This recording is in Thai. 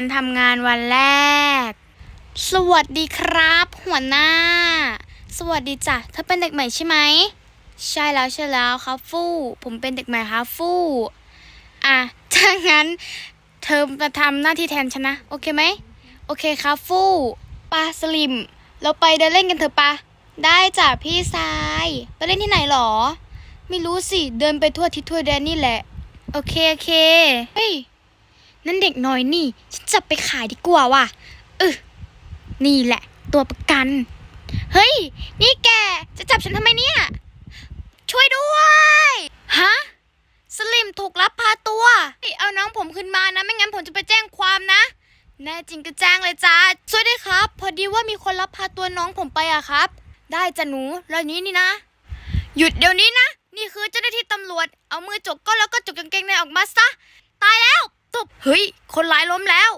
นทำงานวันแรก สวัสดีครับ หัวหน้า สวัสดีจ้ะเธอเป็นเด็กใหม่ใช่ไหม ใช่แล้วใช่แล้วครับฟู่ ผมเป็นเด็กใหม่ครับฟู่ อะ ถ้างั้น เธอมาทำหน้าที่แทนฉันนะ โอเคไหม โอเคครับฟู่ปาสลิม เราไปเดินเล่นกันเถอะปะ ได้จ้ะพี่ทราย ไปเล่นที่ไหนหรอ ไม่รู้สิ เดินไปทั่วทิศทั่วแดนนี่แหละ โอเค โอเค เฮ้ย นั่นเด็กน้อยนี่ฉันจับไปขายดีกว่าว่ะเออนี่แหละ ตัวประกัน เฮ้ย นี่แกจะจับฉันทำไมเนี่ย ช่วยด้วยฮะสลิมถูกลับพาตัว เอาน้องผมขึ้นมานะ ไม่งั้นผมจะไปแจ้งความนะ แน่จริงก็แจ้งเลยจ้าช่วยด้วยครับ พอดีว่ามีคนลับพาตัวน้องผมไปอะครับ ได้จ้ะหนูแล้วนี้นี่นะ หยุดเดี๋ยวนี้นะ นี่คือเจ้าหน้าที่ตำรวจ เอามือจกก้นแล้วก็จกกางเกงในออกมาซะ ตายแล้ว ตุบเฮ้ย คนร้ายล้มแล้ว